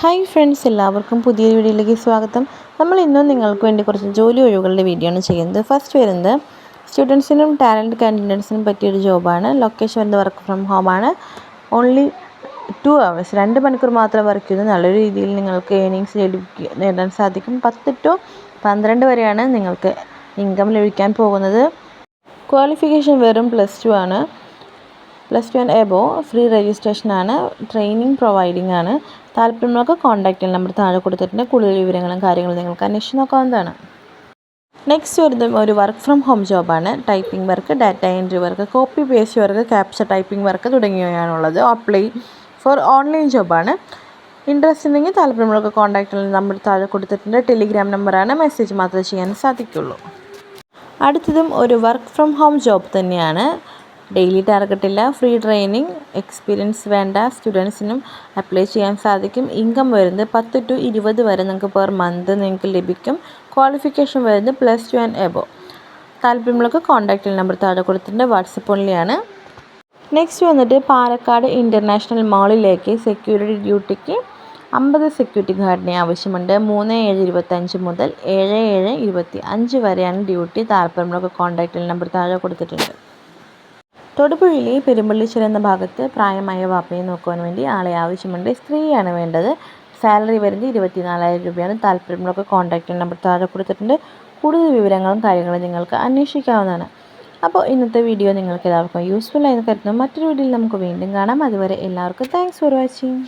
Hi friends എല്ലാവർക്കും പുതിയ വീഡിയോയിലേക്ക് സ്വാഗതം. നമ്മൾ ഇന്നും നിങ്ങൾക്ക് വേണ്ടി കുറച്ച് ജോലി ഒഴിവുകളുടെ വീഡിയോ ആണ് ചെയ്യുന്നത്. ഫസ്റ്റ് വരുന്നത് സ്റ്റുഡൻസിനും ടാലന്റ് കാൻഡിഡേറ്റ്സിനും പറ്റിയൊരു ജോബാണ് ലൊക്കേഷൻ വരുന്നത് വർക്ക് ഫ്രം ഹോം ആണ്. ഓൺലി ടു അവേഴ്സ് രണ്ട് മണിക്കൂർ മാത്രം വർക്ക് ചെയ്യുന്നത് നല്ലൊരു രീതിയിൽ നിങ്ങൾക്ക് ഏണിങ്സ് നേടാൻ സാധിക്കും. പത്ത് ടു പന്ത്രണ്ട് വരെയാണ് നിങ്ങൾക്ക് ഇൻകം ലഭിക്കാൻ പോകുന്നത്. ക്വാളിഫിക്കേഷൻ വെറും പ്ലസ് ടു ആണ്. Plus two and above free registration ആണ്. ട്രെയിനിങ് പ്രൊവൈഡിംഗ് ആണ്. താല്പര്യമുള്ളവർക്ക് കോൺടാക്റ്റ് നമ്പർ താഴെ കൊടുത്തിട്ടുണ്ട്. കൂടുതൽ വിവരങ്ങളും കാര്യങ്ങളും നിങ്ങൾക്ക് അന്വേഷിച്ച് നോക്കാവുന്നതാണ്. നെക്സ്റ്റ് വരുന്നത് ഒരു work from home ജോബാണ് typing work data entry work copy paste work captcha typing work തുടങ്ങിയവയാണുള്ളത്. Apply for online ജോബാണ് ഇൻട്രസ്റ്റ് ഉണ്ടെങ്കിൽ താല്പര്യമുള്ളവർക്ക് കോൺടാക്റ്റ് നമ്പർ താഴെ കൊടുത്തിട്ടുണ്ട്. ടെലിഗ്രാം നമ്പറാണ് മെസ്സേജ് മാത്രമേ ചെയ്യാൻ സാധിക്കുള്ളൂ. അടുത്തതും ഒരു വർക്ക് ഫ്രം ഹോം ജോബ് തന്നെയാണ്. ഡെയിലി ടാർഗറ്റില്ല. ഫ്രീ ട്രെയിനിങ് എക്സ്പീരിയൻസ് വേണ്ട. സ്റ്റുഡൻസിനും അപ്ലൈ ചെയ്യാൻ സാധിക്കും. ഇൻകം വരുന്നത് പത്ത് ടു ഇരുപത് വരെ നിങ്ങൾക്ക് പെർ മന്ത് നിങ്ങൾക്ക് ലഭിക്കും. ക്വാളിഫിക്കേഷൻ വരുന്നത് പ്ലസ് ടു ആൻഡ് എബോ. താല്പര്യമുള്ളവർക്ക് കോൺടാക്റ്റ് നമ്പർ താഴെ കൊടുത്തിട്ടുണ്ട്. വാട്സപ്പ് ഓൺലിയാണ്. നെക്സ്റ്റ് വന്നിട്ട് പാലക്കാട് ഇന്റർനാഷണൽ മാളിലേക്ക് സെക്യൂരിറ്റി ഡ്യൂട്ടിക്ക് അമ്പത് സെക്യൂരിറ്റി ഗാർഡിനെ ആവശ്യമുണ്ട്. മൂന്ന് ഏഴ് ഇരുപത്തഞ്ച് മുതൽ ഏഴ് ഏഴ് ഇരുപത്തി അഞ്ച് വരെയാണ് ഡ്യൂട്ടി. താല്പര്യമുള്ളവർക്ക് കോൺടാക്റ്റ് നമ്പർ താഴെ കൊടുത്തിട്ടുണ്ട്. തൊടുപുഴയിലെ പെരുമ്പള്ളിശ്ശേരി എന്ന ഭാഗത്ത് പ്രായമായ വാപ്പയെ നോക്കുവാൻ വേണ്ടി ആളെ ആവശ്യമുണ്ട്. സ്ത്രീയാണ് വേണ്ടത്. സാലറി വരുന്നത് ഇരുപത്തി നാലായിരം രൂപയാണ്. താല്പര്യമുള്ളവർക്ക് കോൺടാക്റ്റ് നമ്പർ താഴെ കൊടുത്തിട്ടുണ്ട്. കൂടുതൽ വിവരങ്ങളും കാര്യങ്ങളും നിങ്ങൾക്ക് അന്വേഷിക്കാവുന്നതാണ്. അപ്പോൾ ഇന്നത്തെ വീഡിയോ നിങ്ങൾക്ക് എല്ലാവർക്കും യൂസ്ഫുൾ ആയി കരുതുന്നു. മറ്റൊരു വീഡിയോയിൽ നമുക്ക് വീണ്ടും കാണാം. അതുവരെ എല്ലാവർക്കും താങ്ക്സ് ഫോർ വാച്ചിങ്